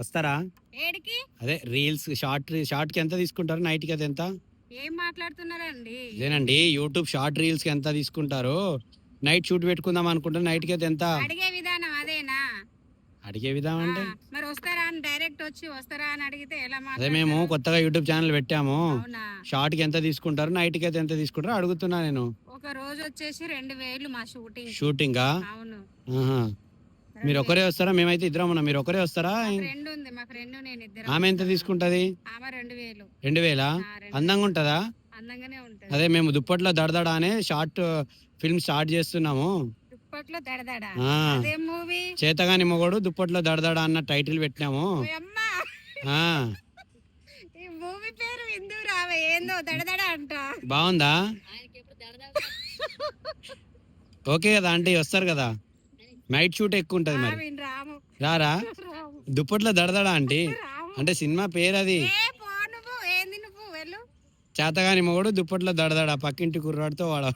వస్తారా? ఏడికి? అదే రీల్స్ షార్ట్ షార్ట్కి ఎంత తీసుకుంటారు? నైట్కి అది ఎంత ఏం మాట్లాడుతున్నారండి? ఇదేనండి యూట్యూబ్ షార్ట్ రీల్స్కి ఎంత తీసుకుంటారు? నైట్ షూట్ పెట్టుకుందాం అనుకుంటే నైట్కి అయితే ఎంత? అడిగే విధానం అదేనా? అడిగే విధానం అంటే? మరి వస్తారా అని డైరెక్ట్ వచ్చి వస్తారా అని అడిగితే ఎలా అదే మేము? కొత్తగా యూట్యూబ్ ఛానల్ పెట్టాము. షార్ట్కి ఎంత తీసుకుంటారు? నైట్కి అయితే ఎంత తీసుకుంటారు? అడుగుతున్నా నేను. ఒక రోజు వచ్చేసి రెండు వేలు మా షూటింగ్. షూటింగా? అవును. మీరు ఒకరే వస్తారా? మేమైతే ఇద్దరం ఉన్నాం. మీరు ఒకరే వస్తారా? ఫ్రెండ్ ఉంది. మా ఫ్రెండ్ నేను ఇద్దరు. ఆమె ఎంత తీసుకుంటది? ఆమె రెండు వేలు. రెండు వేలా? అందంగా ఉంటదా? అందంగానే ఉంటది. అదే మేము దుప్పట్లో దడదడ అనే షార్ట్ ఫిల్మ్ స్టార్ట్ చేస్తున్నాము. దుప్పట్లో దడదడ. ఆ. అదే మూవీ? చేతగాని మొగోడు దుప్పట్లో దడదడ అన్న టైటిల్ పెట్టినాము. అమ్మా ఆ. ఈ మూవీ పేరు విందు రావే ఏందో దడదడ అంట. బాగుందా? ఓకే కదా ఆంటీ వస్తారు కదా? నైట్ షూట్ ఎక్కువ ఉంటది మరి. రారా? దుప్పట్లో దడదడ ఆంటీ. రాము. అంటే సినిమా పేరు అది చేతగాని మొగడు దుప్పట్లో దడదడ పక్కింటి కుర్రాడితో వాడ